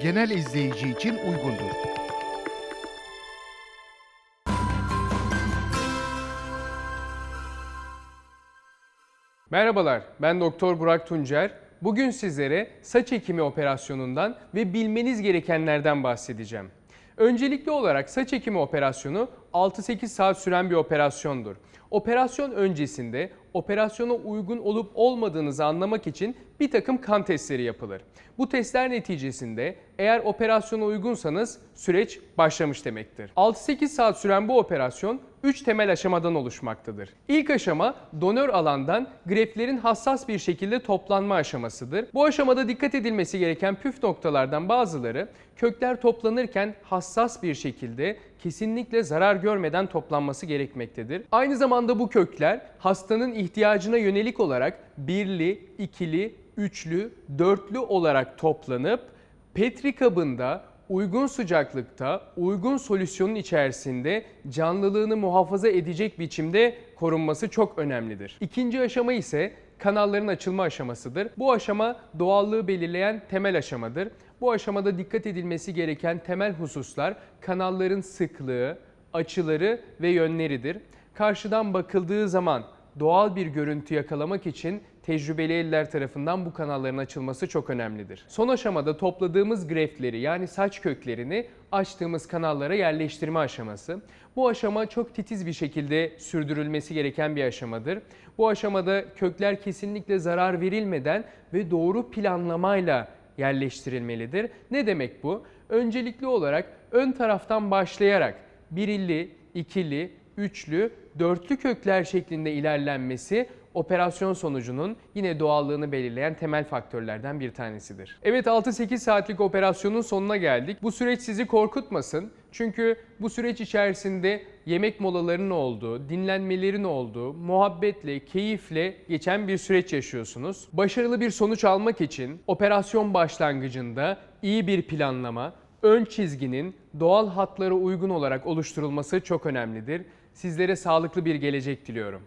genel izleyici için uygundur. Merhabalar, ben Doktor Burak Tuncer. Bugün sizlere saç ekimi operasyonundan ve bilmeniz gerekenlerden bahsedeceğim. Öncelikli olarak saç ekimi operasyonu 6-8 saat süren bir operasyondur. Operasyon öncesinde operasyona uygun olup olmadığınızı anlamak için bir takım kan testleri yapılır. Bu testler neticesinde eğer operasyona uygunsanız süreç başlamış demektir. 6-8 saat süren bu operasyon 3 temel aşamadan oluşmaktadır. İlk aşama donör alandan greflerin hassas bir şekilde toplanma aşamasıdır. Bu aşamada dikkat edilmesi gereken püf noktalardan bazıları kökler toplanırken hassas bir şekilde kesinlikle zarar görmeden toplanması gerekmektedir. Aynı zamanda bu kökler hastanın ihtiyacına yönelik olarak birli, ikili, üçlü, dörtlü olarak toplanıp Petri kabında uygun sıcaklıkta, uygun solüsyonun içerisinde canlılığını muhafaza edecek biçimde korunması çok önemlidir. İkinci aşama ise kanalların açılma aşamasıdır. Bu aşama doğallığı belirleyen temel aşamadır. Bu aşamada dikkat edilmesi gereken temel hususlar kanalların sıklığı, açıları ve yönleridir. Karşıdan bakıldığı zaman doğal bir görüntü yakalamak için tecrübeli eller tarafından bu kanalların açılması çok önemlidir. Son aşamada topladığımız greftleri yani saç köklerini açtığımız kanallara yerleştirme aşaması. Bu aşama çok titiz bir şekilde sürdürülmesi gereken bir aşamadır. Bu aşamada kökler kesinlikle zarar verilmeden ve doğru planlamayla yerleştirilmelidir. Ne demek bu? Öncelikli olarak ön taraftan başlayarak birilli, ikili, üçlü, dörtlü kökler şeklinde ilerlenmesi operasyon sonucunun yine doğallığını belirleyen temel faktörlerden bir tanesidir. Evet 6-8 saatlik operasyonun sonuna geldik. Bu süreç sizi korkutmasın. Çünkü bu süreç içerisinde yemek molalarının olduğu, dinlenmelerin olduğu, muhabbetle, keyifle geçen bir süreç yaşıyorsunuz. Başarılı bir sonuç almak için operasyon başlangıcında iyi bir planlama, ön çizginin doğal hatlara uygun olarak oluşturulması çok önemlidir. Sizlere sağlıklı bir gelecek diliyorum.